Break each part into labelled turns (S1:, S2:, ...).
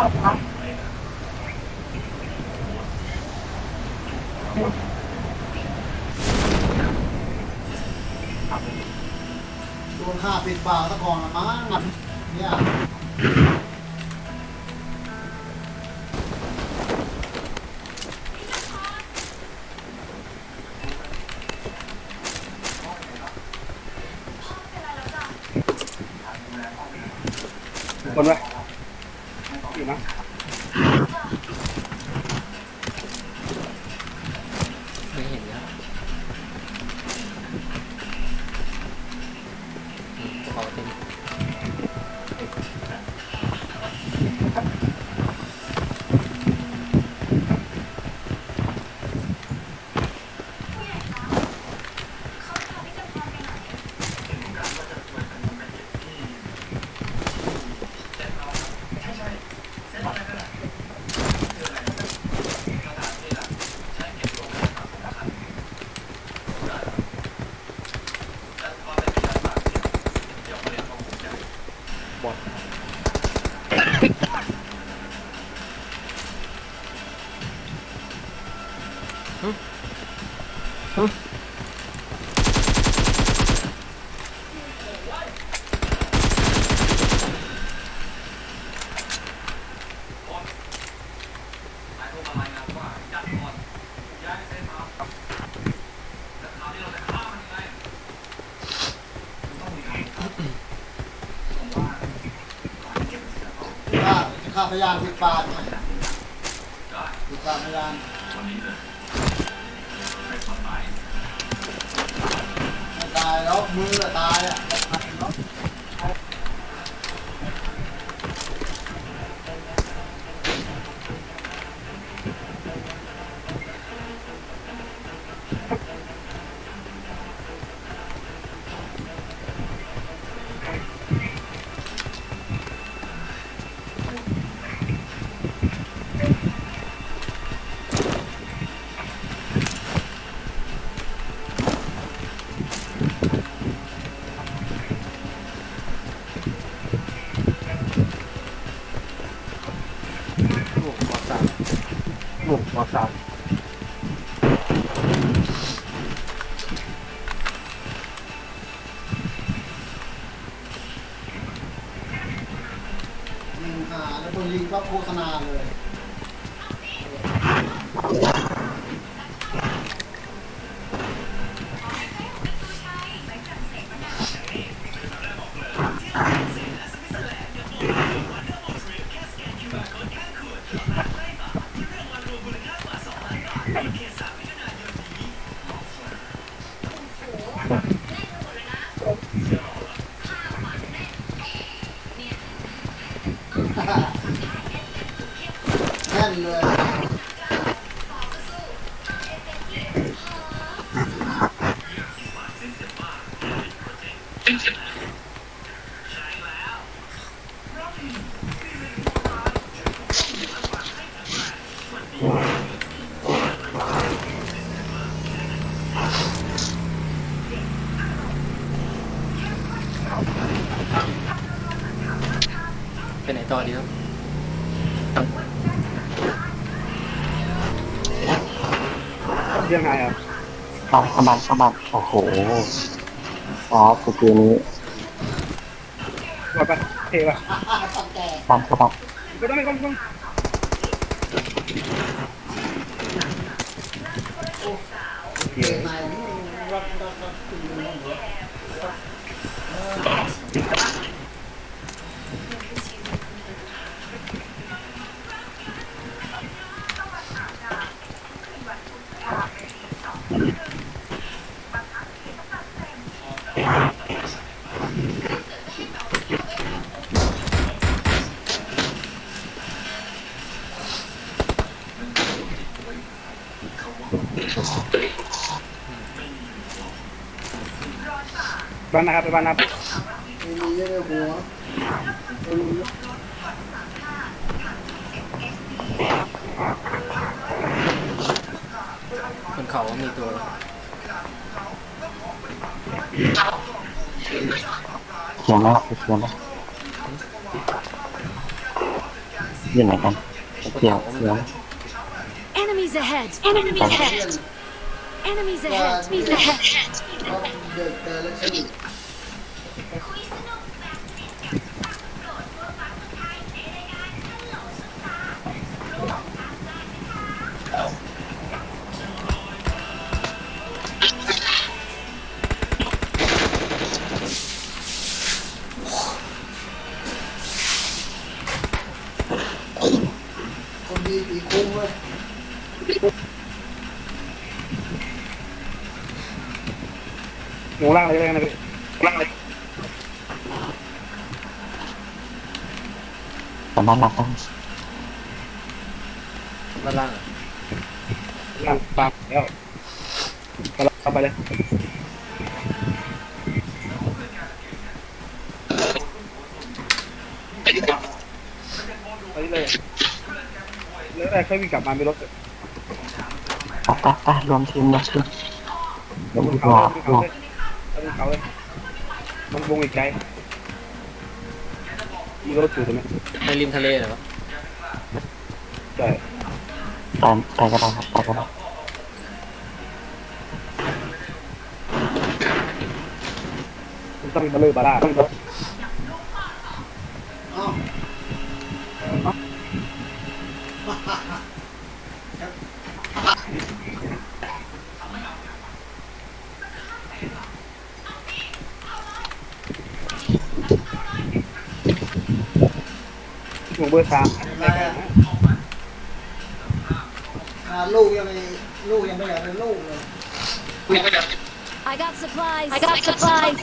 S1: Oh, นะ ฆ่าฆ่าพยานปิดปากปิดปากพยาน แล้วมือละตายอะ โฆษณาเลยา
S2: เข้ามาเข้ามาโอ้โหอ๋อสกิลนี้
S3: หมดปะเทปะ
S1: ตังแก่
S2: บ้านเข้ามา
S3: ไม่ต้องไม่ต้องไม่ต้อง
S1: เก่งในรับรับรับตีมันเห
S3: บ้านนะครับไปบ้านนะครับ
S1: ไม่มีเยอะเลยหัวไม่มีเยอะ
S4: บนเขามีตัว
S2: เขียนนะครับเขียนนะอยู่ไหนกันเที่ยวเที่ยว
S5: Enemies ahead! Enemies ahead! Enemies ahead! Enemies ahead!
S3: หนูล่างเลยก็ได้นะพี่ล่างเลย
S2: สามารถรับได้
S4: ด้านล่างอะ
S3: ล่างปากแล้วเข้าไปเลยไปเลยแล้วแต่ค่อยวิ่งกลับมาไม่รถ
S2: ไปไปไปรวมทีมรวมทีมรวม
S3: บน
S2: ทีม
S3: เขา
S2: รว
S3: เลย
S2: ม
S3: บน เขาเลยบนเขาเลยมันวงอีกไกลมีรถอยู่ตรงนี้
S4: ในริมทะเลเหรอครับ
S3: ใช่
S2: ไปไปก็ได้ครับไปก็ได้
S3: มันต้องมาเลยบาร่าต้อง
S1: เเบ
S3: อร์สาม
S1: อ่าลูกยังไม่ลูกยังไม่อยากเป็นลูกเลย
S5: I got supplies! I got supplies!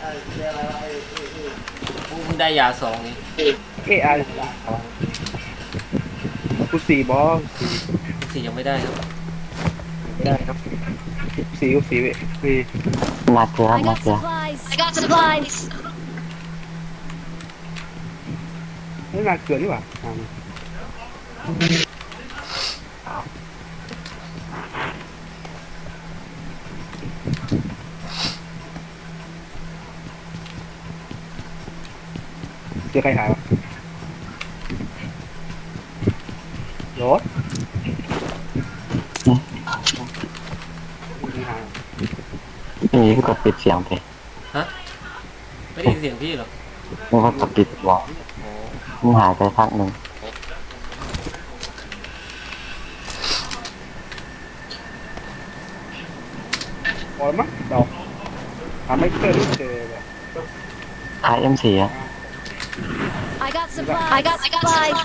S1: ไอ้เรียกอะไรวะไอ้ไอ้ไอ้
S4: เพิ่งได้ยาสองนี่
S3: เออาร์คุณสี่บอส
S4: สี่ยังไม่ได้ครับ
S3: ไม่ได้ครับ สี่กับสี่สี่
S2: มาเจอ
S5: I
S2: มา
S5: got
S2: เจอ
S5: supplies! I got supplies!
S3: ไม่น่าเกินนี่หว่าเจอใครหายวะรถมีหาย
S2: นี่พี่กดปิดเสียงไป
S4: ฮะไม่ได้ยินเสียงพี่เหรอ
S2: นึกว่ากดปิดวอล
S4: โอ้
S2: มันหายไปพักหนึ่ง
S3: พอมั้งดอกหาไม่เจอไม่เจอแบบ
S2: ท้ายเอ็มสี่อะ
S5: I got supplies! I got supplies!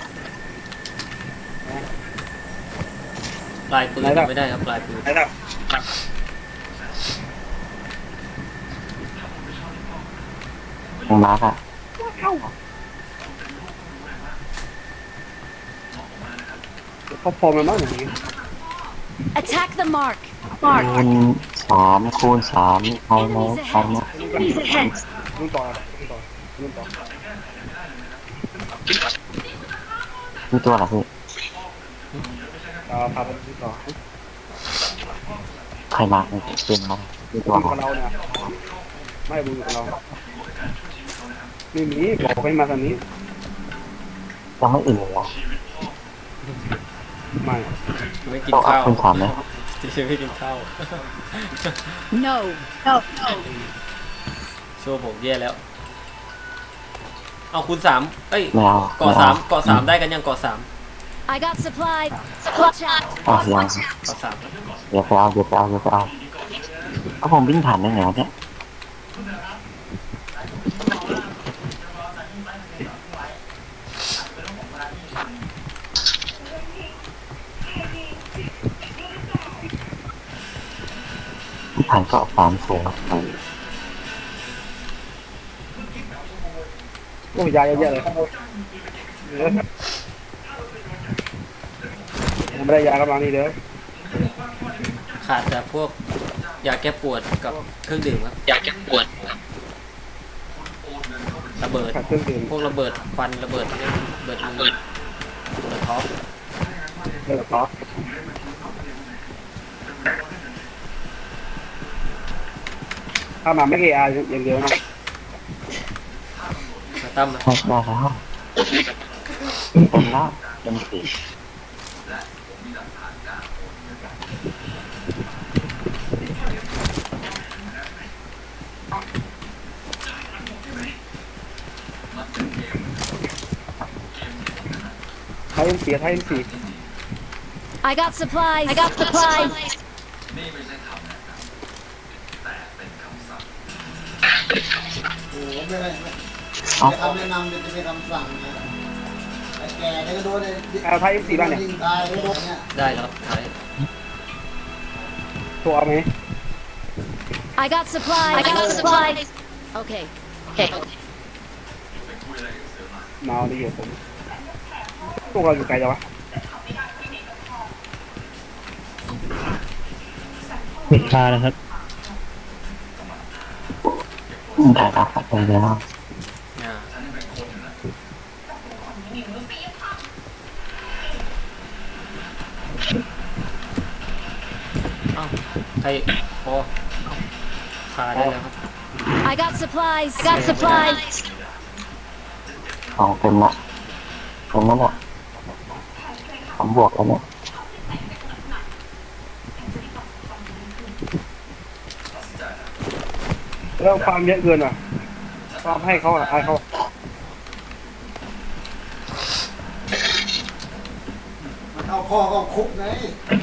S4: ปลายปืนยังไม่ได้ครับปลายปืน
S3: ไหนล่ะ
S2: ตรงมาร์กอะ
S3: พอพอมันมั้งอย่างนี้
S5: Attack the mark!
S2: คูณสามคูณสามใครไหมใครไหม
S5: Enemies ahead!
S3: รุ่นต่อรุ่นต่อรุ่นต่อ
S2: มีตัวเหรอพี่
S3: เอาพาไปรุ่นต่อ
S2: ใครมาร์กเป็นมามีตัว
S3: อยู่
S2: เหรอ
S3: กับเราเนี่ยไม่บุญอยู่กับเรา ไม่มีบอกให้มาทางนี้
S2: ยังไม่อื่นเลยเหรอ
S3: ไม่
S4: ไม่กิน
S2: ต้องเอา
S4: ข้าว
S2: คูณสามไหม
S4: ที่ฉันไม่กินข้าว
S5: No! No!
S4: โชว์ผมแย่แล้ว เอาคูณสามเอ้ย
S2: ไม่เอา
S4: เกาะ
S2: ไม่
S4: สา
S2: เอา
S4: มเกาะสามได้กันยังเกาะสาม
S5: I got supplies! Watch out!
S2: อ๋อยัง
S4: เกาะสาม
S2: เดี๋ยวไปเอาเดี๋ยวไปเอาเดี๋ยวไปเอาเอาผมวิ่งผ่านได้ไงวะเนี่ย ผ่านก็สามสูง
S3: โอ้ยยาเยอะๆเลยยังไม่ได้ยากำลังนี่เด้อ
S4: ขาดแต่พวกยาแก้ปวดกับเครื่องดื่มครับยาแก้ปวดระเบิด
S3: ขาดเครื่องดื่ม
S4: พวกระเบิดฟันระเบิดเนี่ยระเบิดมือระเบิดท้อง
S3: เลิกต่อ ถ้ามาไม่เออาร์อย่างเดียวนะ
S4: ตั้มนะ
S2: ได้ได้แล้วเต็มแล้วเต็มสี่
S3: ไทยเอ็มสี่ไทยเอ็มสี่
S5: I got supplies. I got supplies.
S1: จะคำแนะนำจะเป็นคำสั่งนะไอ้แก่เนี่ยก็โดนเลย
S3: เอาไทยเอ็มสี่บ้างเนี่ย
S1: ยิงตายก็โดนเนี่ย
S4: ได้แล้วครับท้าย
S3: ตัวเอาไหม
S5: I got supplies. I got supplies. Okay. Okay.
S3: มาเอาดีอยู่ผมพวกเราอยู่ไกลจังวะ
S6: ปิดคานะครับ
S2: ได้แล้วครับได้แล้ว
S4: อ่าเอ้า ใครพอคาได้แล้วครับ
S5: I got supplies. I got supplies.
S2: ของเต็มละเต็มแล้วเนี่ยผมบวกแล้วเนี่ย
S3: แล้วความเยอะเกินอะความให้เขาอะให้เขา
S1: มันเอาพ่อก็คุกไงโอ้ย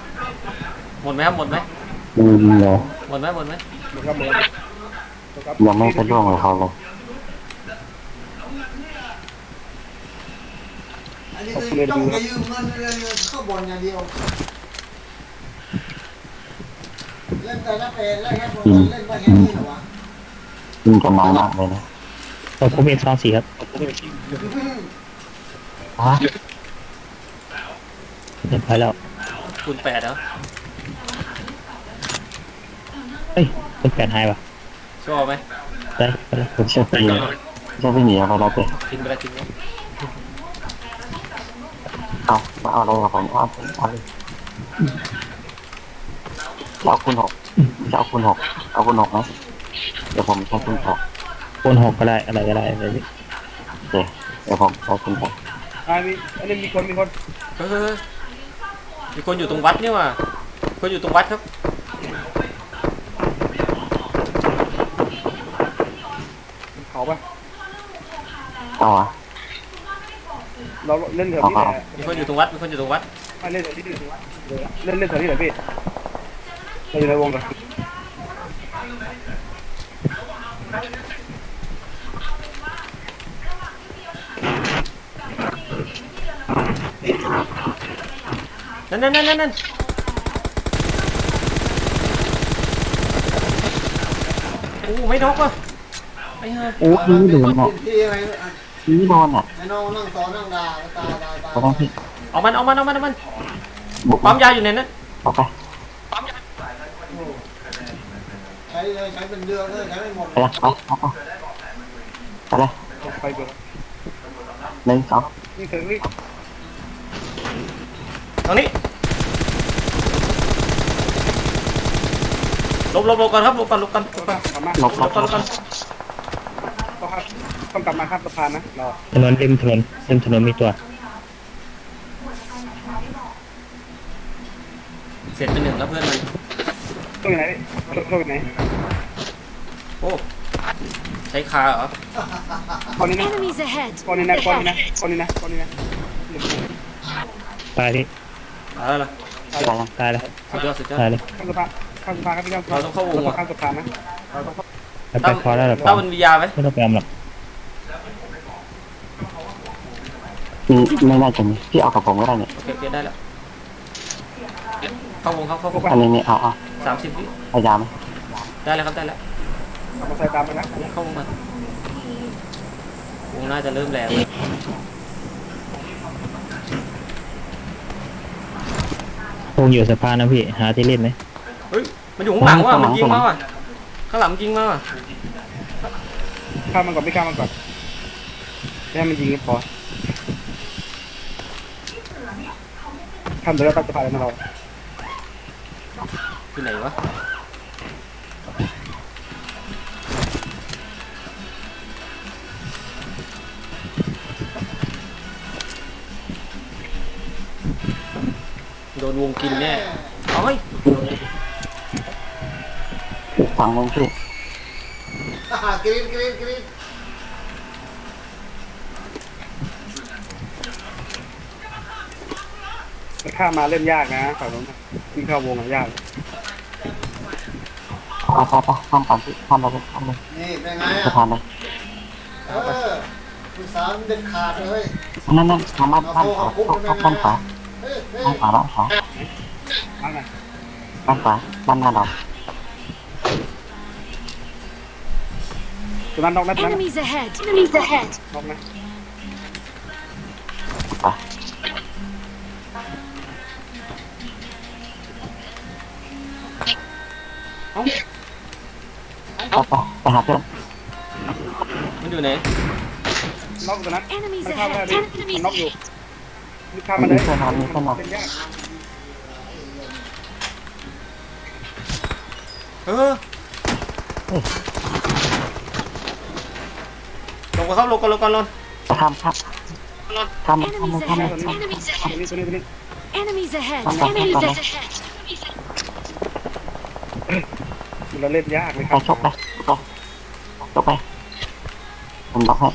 S4: หมดไหมครับหมดไหม
S2: อืมเลย
S4: หมดไหมหมดไหม
S3: หมดครับหมดครับหมดครับ
S2: ยังไม่สะดวกเลยเขาเลย
S1: อันนี้คือต้องจะยืมเงินเลยเข้าบอลอย่างเดียวเล่นแต่ละเพลเล่นแค่บอลเล่นไปแค่นี้เหรอวะ
S2: ยิ่งจะน้อยมากเลยนะ
S6: ผมผมเอ็นซองสี่ครับ
S2: ฮะ
S6: เรียบร้อยแล้ว
S4: คูณแปดแล้ว
S6: เอ้ยเป็นแปดไฮป่ะ
S4: ชอบไหม
S6: ได้ไปแล้ว
S2: คุณเชื่อพี่เชื่อพี่หนีเอาไปแล้วเจ๊
S4: ทิ้งไปแล้วทิ้งแล้ว
S2: เอามาเอาอะไรกับผมเอาผมเอาเลยจะเอาคุณหกจะเอาคุณหกเอาคุณหกไหมเดี๋ยวผมใช้คุณหก
S6: โอนหกก็ได้อะไรก็ได้อะไรนี่
S2: เจ๊เดี๋ยวผมใช้คุณหก
S3: อ่ามีอันนี้มีคนมีคน
S4: เฮ้ยเฮ้ยเฮ้ยมีคนอยู่ตรงวัดนี่ว่ะคนอยู่ตรงวัดครับ
S3: เขาปะ
S2: เอาวะ
S3: เราเล่นแถวนี้แหละ
S4: มีคนอยู่ตรงวัดมีคนอยู่ตรงวัด
S3: ไม่เล่นแถวนี้ดิเล่นเล่นแถวนี้เหรอพี่เราอยู่ในวงกัน
S4: นั่นนั่นนั่นนั่นนั่นโอ้ไม่นกว่ะ ไอ้ห่า
S2: โอ้ยนี่โดนอะ
S1: ที่ไง
S2: นี่โดนอะ
S1: ไอ้น้องนั่งซ้อนนั่งด่าตายตายตาย
S2: ก็ต้องพี่
S4: เอามันเอามันเอามันเอามัน
S2: บุก
S4: ปั๊มยาอยู่ในนั้น
S2: เอาไป
S1: ใช้เลยใช้เป็นเดือนเลยใช้ไม่หมด
S2: ไปละไปเอาไปไปเลย
S3: ไปเบอร์
S2: หนึ่งสอง
S3: นี่เถอะนี่
S4: ตรงนี้หลบหลบหลบก่อนครับหลบก่อนหลบก่อนหลบก่อน
S3: กลับมา
S2: หลบ
S4: ห
S2: ห
S4: ล
S2: ล
S4: บบก่อนหลบก่อน
S3: ต้อง ครับต้องกลับมาข้ามสะพานนะเรา
S6: ถนนริมถนนริมถนนมีตัว
S4: เสร็จไปหนึ่งแล้วเพื่อนมัน
S3: ต้องอยู่ไหนพี่ต้องอยู่ไหน
S4: โอ้ ใช้คาเหรอ
S3: ก้อนนี้นะ
S5: Enemies ahead.
S3: ก้อนนี้นะก้อนนี้นะก้อนนี้นะก้อนนี้นะ
S6: ตายพี่
S4: เอาแล้วล่ะ
S2: ไปยัง
S6: ตายแล้ว
S4: สุดยอดสุดยอด
S6: ตายเลย
S3: ข้ามสะพานข้ามสะพานครับพี่ข้าม
S4: เราต้องเข้าวงว่ะ
S3: ข้ามสะพานนะเราต้องเข้า
S6: เราไปคอได้หรือ
S4: เปล่าเราเป็นวิญญาไหม
S6: ไม่ต้องไปอำหรอกอื
S2: มไม่น่าจะมีพี่เอากับผมก็ได้เนี่ย
S4: โอเคเก็บได้แล้วเข้าวงเข้าเข้าวง
S2: อันนี้เนี่ยเอาเอา
S4: สามสิบวิ
S2: พยายามได้
S4: แล้วครับได้แล้ว
S3: เอามาใส่ตามไปนะ
S4: เข้าวงมาวงน่าจะเริ่มแล้วว
S6: งอยู่สะพานนะพี่ หาที่เล่นไหม
S4: เฮ้ยมันอยู่ข้างหลังว่ะมันยิงมาว่ะ ข้างหลังมันยิงมาว่ะ
S3: ข้ามมันก่อนไม่ข้ามมันก่อนแค่มันยิงก็พอข้ามเดี๋ยวเราตัดจะพาแล้วนะเรา
S4: ที่ไหนวะโดนวงกินแน่เอาเฮ้ย
S2: ฝั่งนึงพี่
S1: อ่ากรี๊ดกรี๊ดกรี๊ด
S3: ไปข้ามมาเล่นยากนะฝั่งนู้นน่ะวิ่งเข้าวงอะยาก
S2: ไปไปไปข้ามก่อนพี่ข้ามไปเลยข้ามเลย
S1: นี่เป็นไง
S2: สะ
S1: อะ
S2: พานเลย
S1: เออคุณสามเด็ดขาดเลย
S2: นั่นนั่นทางบ้าน
S1: เอา
S2: บ้าน
S1: โค้
S2: ขวา
S1: เอาคุกเป็นไง
S2: บ้านขวา
S1: เฮ้ยเฮ้ย
S2: บ้านขวาบ้านขวา
S3: มาไง
S2: บ้านขวาบ้านหน้าเรา
S3: ตัวนั้นนอกนั้นตัวนั้น
S5: Enemies ahead. Enemies ahead.
S3: นอกนะ
S2: ไป
S4: เอ้า
S2: ไปไปไปหาเพื่อน
S4: มันอยู่ไหน
S3: นอกตัวนั้น
S5: Enemies
S3: มันข้ามไม่ได้
S5: ahead.
S3: ดิมันนอกอยู่มีข้าม
S2: มี
S3: มาเลย
S2: เพื่อนมามีเพื่อน มา
S3: เล่นยาก
S4: เออลงก่อนครับลงก่อนลงก่อนลง
S2: ข้ามข้ามข้ามเลยข้ามเลยข้ามเลย
S5: Enemies
S3: ตัว
S5: ahead.
S3: นี้ตัวนี้ตัวนี้
S5: Enemies ahead.
S2: Come on,
S5: Enemies
S2: come on.
S5: ahead.
S3: เราเล่นยากเลยค
S2: ไป
S3: รับ
S2: ชกไปชกชกไปผมล็อกให้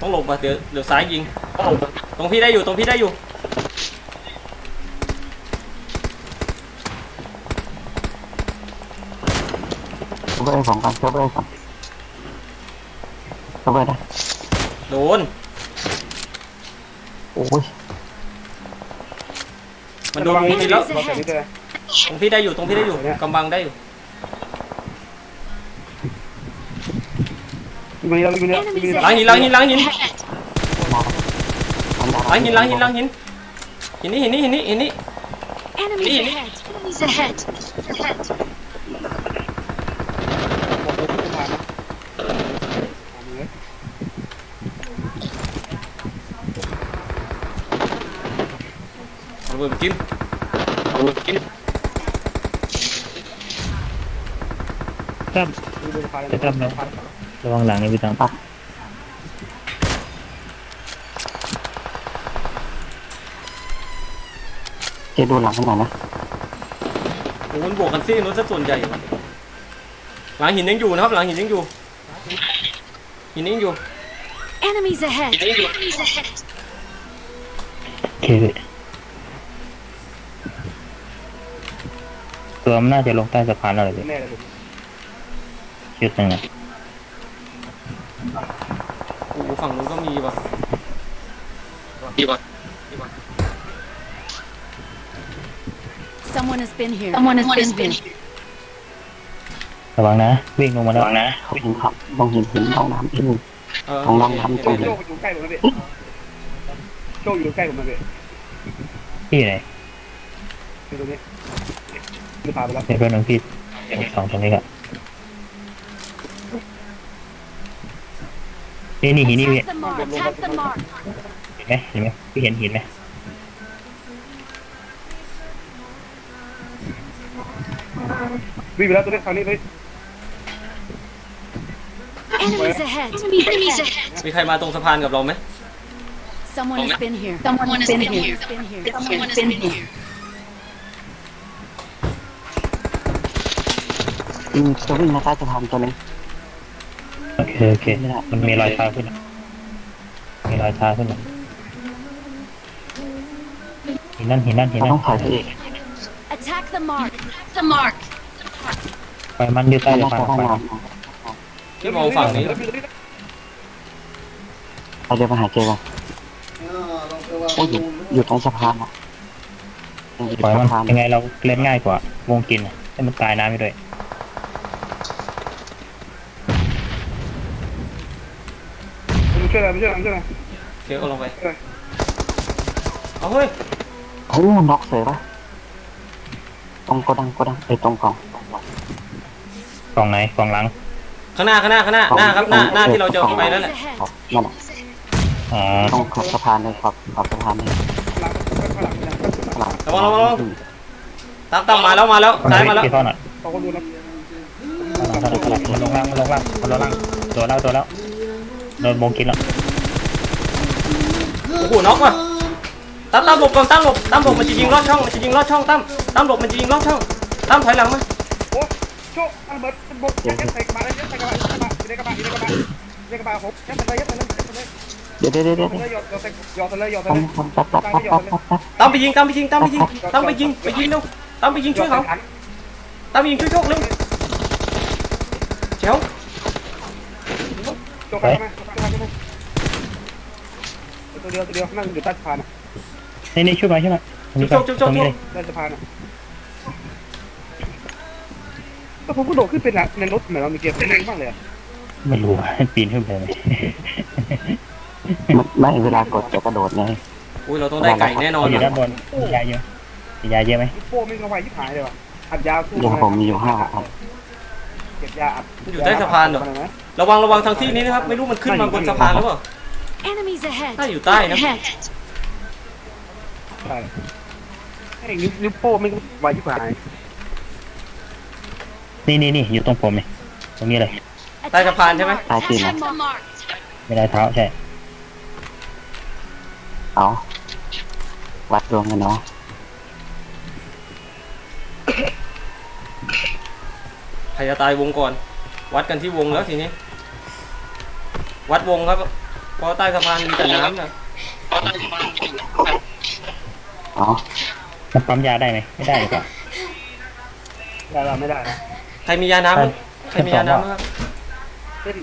S4: ต้องหลบมาเดี๋ยวเดี๋ยวซ้ายยิงตรงพี่ได้อยู่ตรงพี่ได้อยู่
S2: ชกไป สองกันชกไปสองชกไปได้
S4: โดน
S2: โอ้ย
S4: มันโดนวงกินแล้ว
S3: เราแต่นี้เลย
S4: ตรงพี่ได้อยู่ตรงพี่ได้อยู่กำบังได้อยู่
S3: วันนี้เราวันนี้เราวันนี้
S4: หลังหินหลังหินหลังหิน
S5: Ahead.
S2: มาแล้ว
S4: หลังหินหลังหินหลังหินหินนี่หินนี่หินนี่หินนี่
S5: Enemies ahead. Enemies ahead. Ahead.
S4: ระเบิดจิ้ม
S6: ครับจะทำแล้วระวังหลังนี่พี่ตัง
S2: เจดูหลังให้หน่อยนะ
S4: โอ้มันบวกกันซี่นู้นซะส่วนใหญ่หลังหินยังอยู่นะครับ หลังหินยังอยู่ หินยังอยู่
S5: Enemies ahead. Enemies ahead.
S6: โอเคพี่ ตัวมันน่าจะลงใต้สะพานอะไรพี่
S3: แน่เลยผม
S6: ชุดหนึ่งนะ
S4: โอ้โหฝั่งนู้นก็มีว่ะ
S5: Someone has been here. Someone has been here.
S6: ระวังนะ วิ่งลงมาแล้วนะ
S2: หินครับลงหินหินลงน้ำอีกหนึ่ง
S4: เออ
S2: ของลองทำ
S3: โช
S2: ตัว
S3: คอยู่ใกล้ผมนะพี่โชคอยู่ใกล้ผมนะพี่
S6: พี่อยู่ไหน
S3: ที่ตรงนี้ คือพาไปแล้ว
S6: เดี๋ยวแป๊บนึงพี่สองตรงนี้ก่อนนี่นี่หินนี่พี่
S5: Attack the mark. Attack the mark.
S6: เห็นไหมเห็นไหมพี่เห็นหินไหม
S3: วิ่งไปแล้วตัวนี้ทางนี้เลย
S5: Enemies ahead. Enemies ahead.
S4: มีใครมาตรงสะพานกับเราไหม
S5: Someone has been here. Someone has been here. Someone has been here.
S2: อืมจะวิ่งมาใต้สะพานตัวนึง
S6: โอเคโอเคมันมีรอยเท้าขึ้นอะมีรอยเท้าขึ้นอะหินนั่นหินนั่นหิน
S2: เรา
S6: นั่
S2: ต้อนงถอยไปอีก
S5: Attack the mark. The mark.
S6: ไฟมันอยู่ใต้
S2: น่า
S6: สะพาน
S2: จะห้อง
S6: ไฟ
S2: น้
S4: ที่มองฝั่งนี้ำ
S2: ไปเดี๋ยวไปหาเจกัน
S1: เออลงไปว่า
S2: โอ้ยอยู่อยู่ตรงสะพานอะอยู่ต
S6: ปล่
S2: ร
S6: อย
S2: ง
S6: มัน
S2: สะพาน
S6: ยังไงเราเล่นง่ายกว่าวงกินอะให้มันตายน้ำไปด้วย
S3: ผม ช่วยอะไรผมช่วยอะไรผมช่วยอะไร
S4: เคียวเอาลงไป เอาเฮ้ย
S2: โอ้น็อกเสยปะตรงโกดังโกดังไอ้ยตรงกล่อง
S6: กล่องไหนกล่องหลัง
S4: ข้างหน้าข้างหน้าข้างหน้าหน้าครับหน้าหน้าที่เราจะไปนั่นแหละ
S2: ครับนั่นแหละ
S6: อ๋อ
S2: ตรงขอบสะพานเลยขอบขอบสะพานเลย
S3: หลังข้างหลังเนี่ย
S2: ข้างหลัง
S4: ระวังระวังระวัง ตามตามมาแล้วมาแล้วซ้ายมาแล้ว
S6: กี่ท่อนอะ
S3: เขาก็ดูนะ
S6: ท่อนท่อนท่อนมันลงล่างมันลงล่างมันลงล่างโดนแล้วโดนแล้ว โดนโบงกินแล้ว
S4: โอ้โหน็อกว่ะตั้มตั้มหลบก่อนตั้มหลบตั้มหลบมันจะยิงลอดช่องมันจะยิงลอดช่องตั้มตั้มหลบมันจะยิงลอดช่องตั้มถอยหลังมา
S3: โอ้โชคมันเบิดมันบดยัดใส่กระบะเลยยัดใส่กระบะยัดใส่กระบะยัดใส่กระบะยัดใส่กระบะยัดกระบะผมยัดใส่เลยยัดใส่เลยยัดใส่เลย
S2: เดี๋ยวเดี๋ยวเดี๋ยวเดี๋ยว
S3: เลยหยอดหยอดใส่หยอดใส่เลยหยอดใส่
S2: ต้อ
S3: เล
S2: ง
S3: ย
S2: ทำปั๊บปั๊บปั๊บปั๊บปั๊บปั๊บ
S4: ตั้มไปยิงตั้มไปยิงตั้มไปยิงตั้มไปยิงไปยิงเร็วตั้มไปยิงช่วยเขาตั้มไปยิงช่วยโชคเร็วเจ้า
S3: โชคไป ไหมโชคไปไหมตัวเดียวตัวเดียวนั่งอยู่ใต้สะพานอะ
S6: นี่นี่ช่วยมาช่วยมาตรงนี้
S4: โช
S6: ก่อน
S4: คโชคโช
S6: ตร
S4: ค
S6: ง
S4: โช
S6: นี้
S4: ค
S6: เลย
S3: ใต้สะพานอะก็ผมก็โดดขึ้นเป็นในรถเหมือนเรามีเกียร์เล่นบ้างเลย
S6: ไม่รู้ว่าปีนขึ้นไปไหม
S2: ไม่ไม่เวลากดจะกระโดดไง
S4: อุ้ยเราต้องได้ไก่แน่นอน
S6: อยู่ด้านบนมียาเยอะมียาเยอะไหม
S3: โป้ไม่กระไวยิบหายเลยว่ะอัดยาวสู้
S2: เดี๋ยวผมมีอยู่ห้าอัน
S3: เก็บยาอัด
S4: อยู่ใต้สะพานเหรอระวังระวังทางที่นี้นะครับ ไม่รู้มันขึ้นมาบนสะพานหรือเปล่า
S5: Enemies ahead.
S4: ถ้าอยู่ใต้นะ
S5: Ahead.
S3: ใช่ไอ้นิ้วนิ้วโป้ไม่ไวยิบหาย
S6: นี่นี่นี่อยู่ตรงผมนี่ตรงนี้เลย
S4: ใต้สะพานใช่ไหม
S2: ใต้ตีนนะ
S5: Attack marked.
S6: ไม่ได้เท้าใช่
S2: เอาวัดดวงกันเนาะ
S4: ใครจะตายวงก่อน วัดกันที่วงแล้วทีนี้ วัดวงครับเพราะใต้สะพานมีแต่น้ำนะ
S2: เอา
S6: มันปั๊มยาได้ไหมไม่ได้หรือเปล่า
S3: ได้เราไม่ได้นะ
S4: ใครมียาน้ำบ้างใครมียาน้ำบ้างครับ
S3: เต้น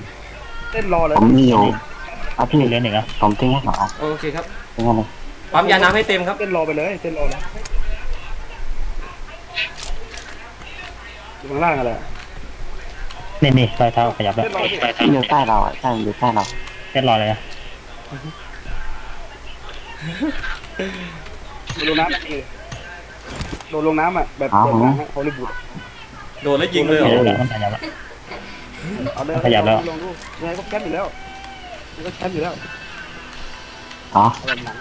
S3: เต้นรอเลย
S2: ผมมีอยู่เอาพี่
S6: เหลือหนึ่งอะ
S2: ผมทิ้งให้สองอัน
S4: โอเคครับ
S2: ทิ้งให้เลย
S4: ปั๊มยาน้ำให้เต็มครับ
S3: เต้นรอไปเลยเต้นรอเลยอยู่ข้างล่างอะไร
S6: นี่นี่รอยเท้าขยับแล้ว
S3: เต้นรอที่
S2: อยู่ใต้เราอะใช่อยู่ใต้เรา
S6: เต้นรอเลยนะ
S3: ลงน้ำเลยโดนลงน้ำอะแบบเปิดน้ำฮอลลีวูด
S4: โดดแล้วยิงเลยเหร
S6: ขยับ
S4: อ
S6: แล้วมันขยับแล้ว
S3: เอาเลย
S6: ขยับแล้ว
S3: ลงดูยังไงก็แคปอยู่แล้วยังไงก็แคปอยู่แล้ว
S2: เอา
S3: เอาแบบหนัง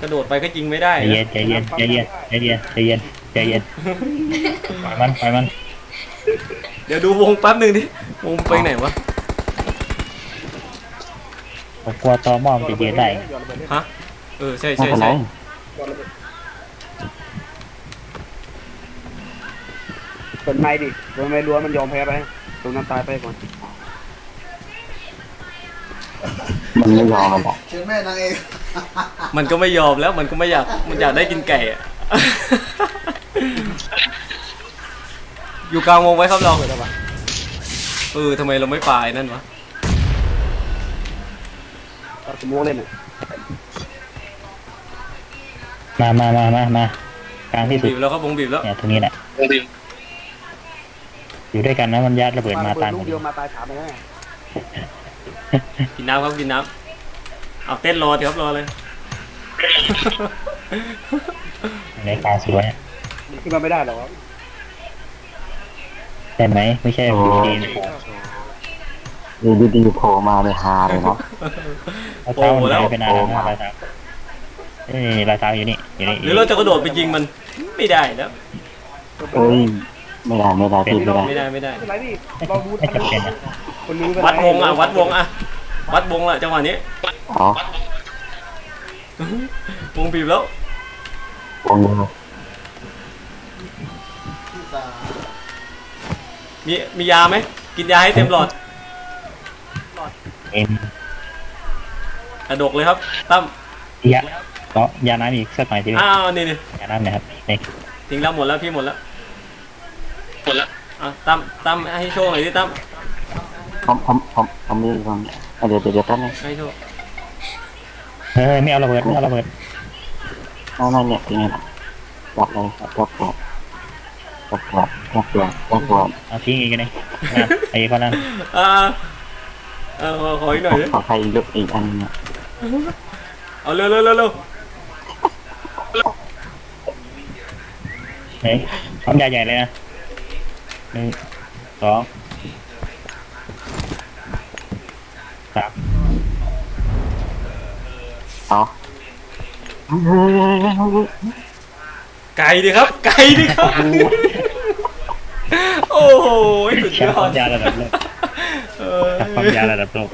S4: กระโดดไปก็ยิงไม่ได้
S6: ใจเย็นใจเย็นใจเย็นใจเย็นใจเย็นใจเย็นปล่อยมันปล่อยมัน
S4: เดี๋ยวดูวงแป๊บหนึ่งดิวงไปไหนวะ
S6: ผมกลัวตอหม้อมันจะยืนได้
S3: หยอดระเบิดเลย
S4: ฮะเออใช่
S2: ไม่
S4: ใช่
S2: เป็นไร
S4: ใช่
S3: หยอดระเบิดเปิดไม้ดิเปิดไม้รั้วมันยอมแพ้ไปตรงนั้นตายไปก่อน
S2: มันไม่ยอมมันแหละ
S1: เชิญแม่นางเอก
S4: มันก็ไม่ยอมแล้วมันก็ไม่อยากมันอยากได้กินไก่อะ อยู่กลางวงไว้ครับเราเออทำไมเราไม่ปลายนั่นวะ
S3: เอาสมมติเล่นอะ
S6: มามามามามากลางที่สุด
S4: บีบแล้วครับวงบีบแล้ว
S6: เนี่ยตรงนี้แหละอยู่ด้วยกันนะมันยัดระเบิดมาตายห
S3: ลู
S6: ม
S3: ก
S6: ด
S3: เดียวมาตายถามไปแล้วไง
S4: กินน้ำครับกินน้ำเอาเต้นรอเดี๋ยวครับรอเลย
S6: ในกลางสวย
S3: มันขึ้นมาไม่ได้หรอก
S6: ใช่ไหมไม่ใช่อยู่ดี
S2: อยู่ดีๆโผล่มาเลยฮาเลยเนาะ
S6: ๆรอยเท้ามันหายไปนานแล้วนะรอยเท้าเอ้ยรอยเท้าอยู่นี่อยู่นี่
S4: หรือเราจะกระโดดไปยิงมันไม่ได้แล้ว
S2: เอ้ยไม่ได้ไม่ได้พี่ไม่ได้
S4: ไม่ได้ไม่ได้
S3: ไม่เป็นไรพี่เราดู
S6: ไม่จำเป็นนะ
S3: คนรู้
S4: วัดวงอะวัดวงอะวัดวงละจังหวะนี้
S2: อ๋อ
S4: วงบีบแล้ว
S2: วงเดียว
S1: ที่สา ม
S4: มีมียาไหมกินยาให้เต็มหลอด
S6: เอ็ม
S4: กระดกเลยครับตั้ม
S6: ยาก็ยาน้ำอีกสักหน่อยสิ
S4: อ้าวนี่นี่
S6: ยาน้ำนะครับนี่
S4: ทิ้งแล้วหมดแล้วพี่หมดแล้วหมดแล้วอะตั้มตั้มให้โชว์หน่อยดิตั้ม
S2: ผมผมผมผมมีอยู่ตรงนี้เดี๋ยวเดี๋ยวเดี๋ยวแป๊บนึง
S4: ให้โชว์
S6: เฮ้ยไม่เอาระเบิดไม่เอาระเบิด
S2: ไม่ไม่เนี่ยยังไงล่ะจับเลยจับ อกกรอบกกรอบกกรอบ
S6: เอาทิ้งอีกเลยนะไอ้คนนั้นเอ
S4: อเออขออีกหน่อยดิ
S2: ขอใครลุกอีกอันเนี่ย
S4: เอาเร็วเร็วเร็วเร็ว
S6: เฮ้ยพร้มใหญ่ใหญ่เลยนะหนึ่งสองสาม
S2: เอา
S4: ไก่ดิครับ ไก่ดิครับ โอ้โหสุด
S6: แช
S4: ย
S6: มป์
S4: อ
S6: ปั๊
S4: ด
S6: มยาระดับโลก
S4: เออ
S6: ปั๊มยาระดับโลก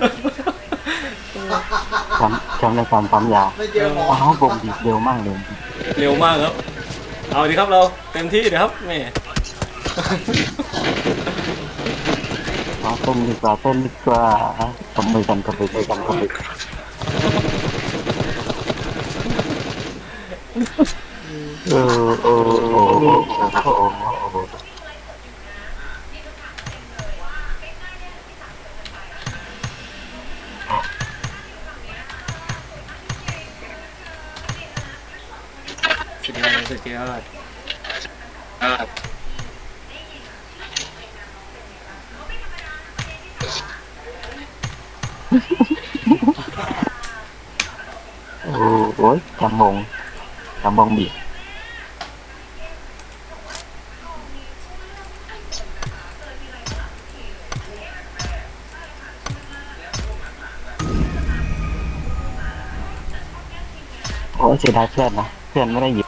S2: แชมป์แชมป์ในการปั๊มยา
S1: ไม่เจอหมอ
S2: ว้าวบ่งบีบเร็วมากเลย
S4: เร็วมากครับ เอาดิครับเราเต็มที่เดี๋ยวครับแม่
S2: เอาเต้นดีกว่าเต้นดีกว่าตบมือกันตบมือกันตบมือเออเออโอ้โหโอ้โหโอ้
S4: ยอด
S2: โอ้โหจำมงจำมงบีบโอ้ยเสียดายเพื่อนนะ เพื่อนไม่ได้หยิบ